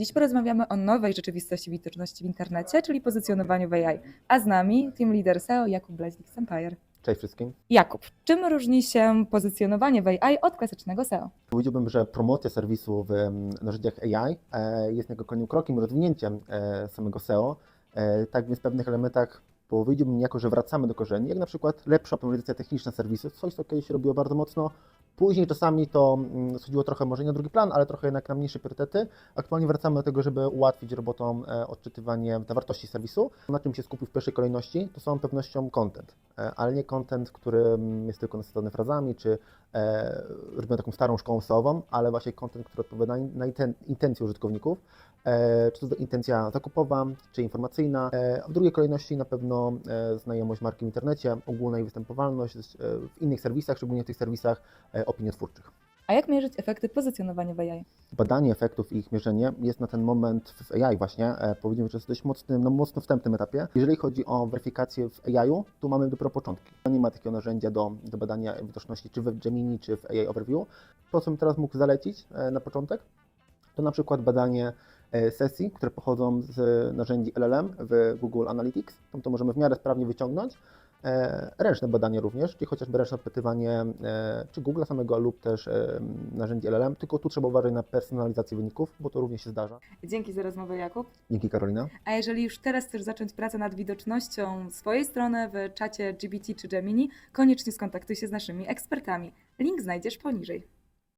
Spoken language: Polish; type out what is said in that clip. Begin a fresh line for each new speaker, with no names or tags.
Dziś porozmawiamy o nowej rzeczywistości widoczności w internecie, czyli pozycjonowaniu w AI. A z nami team leader SEO Jakub Blaźnik z Empire.
Cześć wszystkim.
Jakub, czym różni się pozycjonowanie w AI od klasycznego SEO?
Powiedziałbym, że promocja serwisu w narzędziach AI e, jest jego kolejnym krokiem rozwinięciem e, samego SEO. E, Tak więc w pewnych elementach powiedziałbym niejako, że wracamy do korzeni, jak na przykład lepsza optymalizacja techniczna serwisu, coś co kiedyś robiło bardzo mocno. Później czasami to mm, schodziło trochę może nie na drugi plan, ale trochę jednak na mniejsze priorytety. Aktualnie wracamy do tego, żeby ułatwić robotom e, odczytywanie zawartości serwisu. Na czym się skupił w pierwszej kolejności, to są pewnością content, e, ale nie content, który mm, jest tylko nasycony frazami, czy e, robimy taką starą szkołą SEO-ową, ale właśnie content, który odpowiada na, na inten, intencje użytkowników, czy to intencja zakupowa, czy informacyjna. E, w drugiej kolejności na pewno e, znajomość marki w internecie, ogólna jej występowalność e, w innych serwisach, szczególnie w tych serwisach e, opiniotwórczych.
A jak mierzyć efekty pozycjonowania w AI?
Badanie efektów i ich mierzenie jest na ten moment w AI właśnie, e, powiedziałbym, że jest dość mocnym, na mocno wstępnym etapie. Jeżeli chodzi o weryfikację w AI-u, tu mamy dopiero początki. Nie ma takiego narzędzia do, do badania widoczności czy w Gemini, czy w AI Overview. To, co bym teraz mógł zalecić e, na początek, to na przykład badanie e, sesji, które pochodzą z narzędzi LLM w Google Analytics. Tam to możemy w miarę sprawnie wyciągnąć. E, Ręczne badanie również, czyli chociażby ręczne odpytywanie e, czy Google samego lub też e, narzędzi LLM, tylko tu trzeba uważać na personalizację wyników, bo to również się zdarza.
Dzięki za rozmowę, Jakub.
Dzięki Karolina.
A jeżeli już teraz chcesz zacząć pracę nad widocznością swojej strony w czacie GBT czy Gemini, koniecznie skontaktuj się z naszymi ekspertami. Link znajdziesz poniżej.